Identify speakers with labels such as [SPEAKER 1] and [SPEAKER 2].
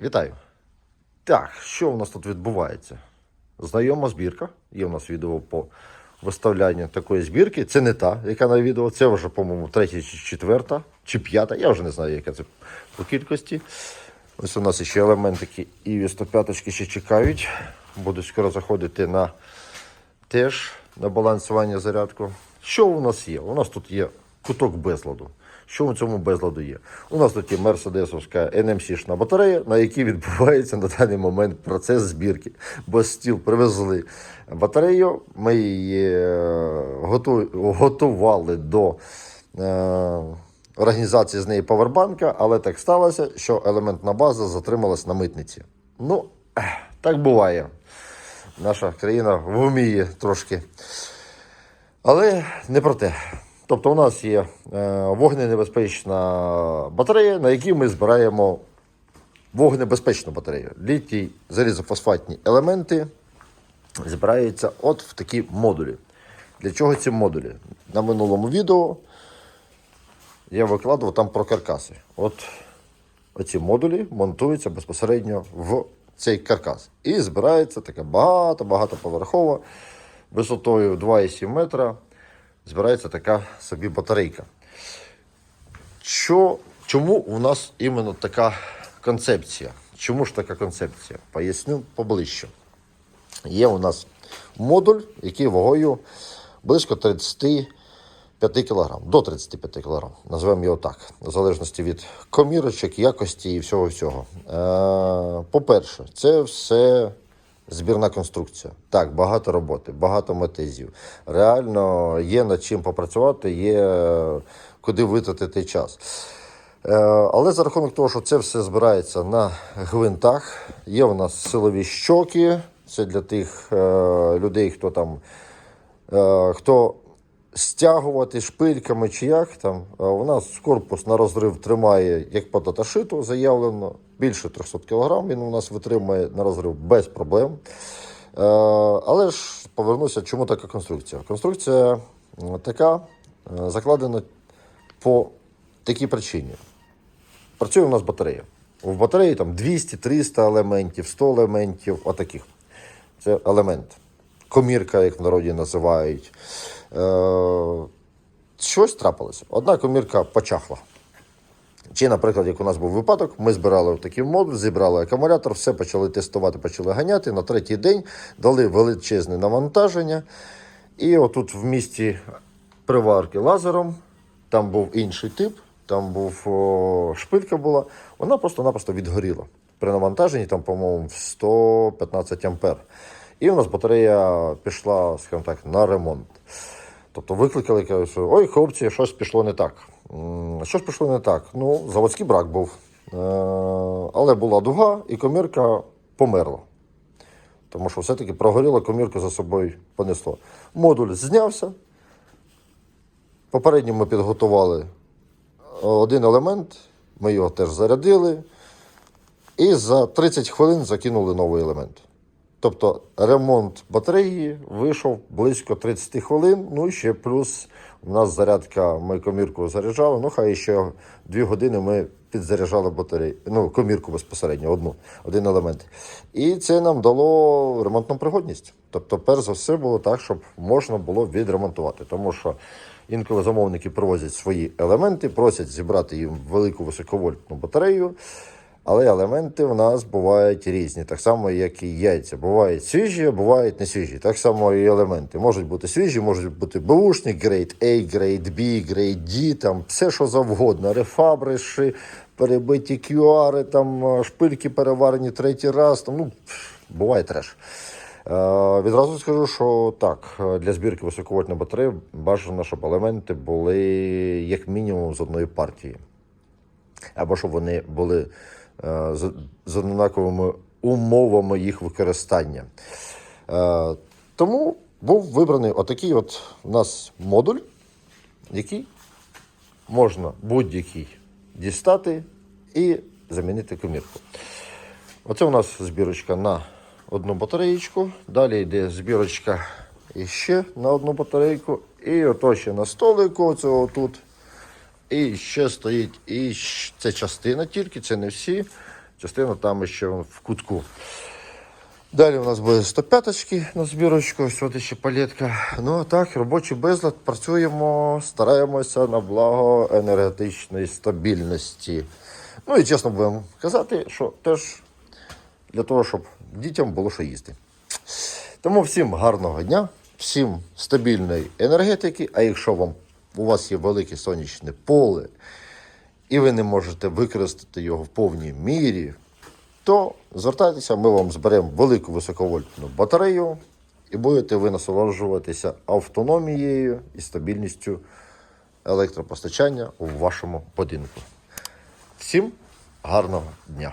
[SPEAKER 1] Вітаю. Так, що у нас тут відбувається? Знайома збірка. Є у нас відео по виставлянню такої збірки. Це не та, яка на відео. Це вже, по-моєму, третя чи четверта, чи п'ята. Я вже не знаю, яка це по кількості. Ось у нас ще елементики і 105 ще чекають. Буду скоро заходити на теж на балансування зарядку. Що у нас є? У нас тут є куток безладу. Що у цьому безладу є? У нас тут є мерседесовська NMC-шна батарея, на якій відбувається на даний момент процес збірки. Бо стіл привезли батарею, ми її е, готували до е, організації з неї павербанка, але так сталося, що елементна база затрималась на митниці. Ну, так буває. Наша країна вміє трошки. Але не про те. Тобто, у нас є е, вогненебезпечна батарея, на якій ми збираємо вогнебезпечну батарею. Літій залізофосфатні елементи збираються от в такі модулі. Для чого ці модулі? На минулому відео я викладував там про каркаси. От оці модулі монтуються безпосередньо в цей каркас. І збирається така багато-багато поверхова висотою 2,7 метра. Збирається така собі батарейка. Що, чому у нас іменно така концепція? Чому ж така концепція? Поясню поближче. Є у нас модуль, який вагою близько 35 кг, до 35 кг, називаємо його так, в залежності від комірочок, якості і всього всього. Е, по-перше, це все збірна конструкція. Так, багато роботи, багато метезів. Реально є над чим попрацювати, є е, куди витратити час. Е, Але за рахунок того, що це все збирається на гвинтах, є у нас силові щоки. Це для тих е, людей, хто там хто стягувати шпильками чи як там. У нас корпус на розрив тримає, як по даташиту заявлено, більше 300 кг. Він у нас витримує на розрив без проблем. Е, Але ж повернуся, чому така конструкція? Конструкція така е, закладена по такій причині. Працює у нас батарея. В батареї там 200-300 елементів, 100 елементів, отаких. Це елемент. Комірка, як в народі називають. Е, щось трапилося. Одна комірка почахла. Чи, наприклад, як у нас був випадок, ми збирали такий модуль, зібрали акумулятор, все почали тестувати, почали ганяти. На третій день дали величезне навантаження. І отут в місті приварки лазером, там був інший тип, там був о, шпилька була, вона просто-напросто відгоріла. При навантаженні, там, по-моєму, в 115 ампер. І у нас батарея пішла, скажімо так, на ремонт. Тобто викликали, кажуть, що ой, хлопці, щось пішло не так. Що ж пішло не так? Ну, заводський брак був. Е, Але була дуга, і комірка померла. Тому що все-таки прогоріла, комірку за собою понесло. Модуль знявся. Попередньо ми підготували один елемент, ми його теж зарядили. І за 30 хвилин закинули новий елемент. Тобто ремонт батареї вийшов близько 30 хвилин. Ну і ще плюс у нас зарядка, ми комірку заряджали. Ну, хай ще 2 години ми підзаряджали батарею. Ну, комірку безпосередньо, одну, один елемент. І це нам дало ремонтну пригодність. Тобто, перш за все, було так, щоб можна було відремонтувати. Тому що інколи замовники привозять свої елементи, просять зібрати їм велику високовольтну батарею. Але елементи в нас бувають різні, так само, як і яйця. Бувають свіжі, а бувають не свіжі. Так само і елементи. Можуть бути свіжі, можуть бути бушні, грейд A, грейд B, грейд D, там все, що завгодно. Рефабриші, перебиті QR, там е, шпильки переварені третій раз. Там, ну, буває треш. Е, відразу скажу, що так, е, для збірки високовольтної батареї бажано, щоб елементи були як мінімум з одної партії або щоб вони були е, з, однаковими умовами їх використання. Е, тому був вибраний отакий от у нас модуль, який можна будь-який дістати і замінити комірку. Оце у нас збірочка на одну батареєчку. Далі йде збірочка іще на одну батарейку. І ото ще на столику, оцього тут. І ще стоїть, і це частина тільки, це не всі. частину там ще в кутку. Далі у нас буде 105 на збірочку, от ще палетка. Ну а так, робочий безлад, працюємо, стараємося на благо енергетичної стабільності. Ну і чесно будемо казати, що теж для того, щоб дітям було що їсти. Тому всім гарного дня, всім стабільної енергетики. А якщо вам у вас є велике сонячне поле, і ви не можете використати його в повній мірі, то звертайтеся, ми вам зберемо велику високовольтну батарею і будете ви насолоджуватися автономією і стабільністю електропостачання у вашому будинку. Всім гарного дня!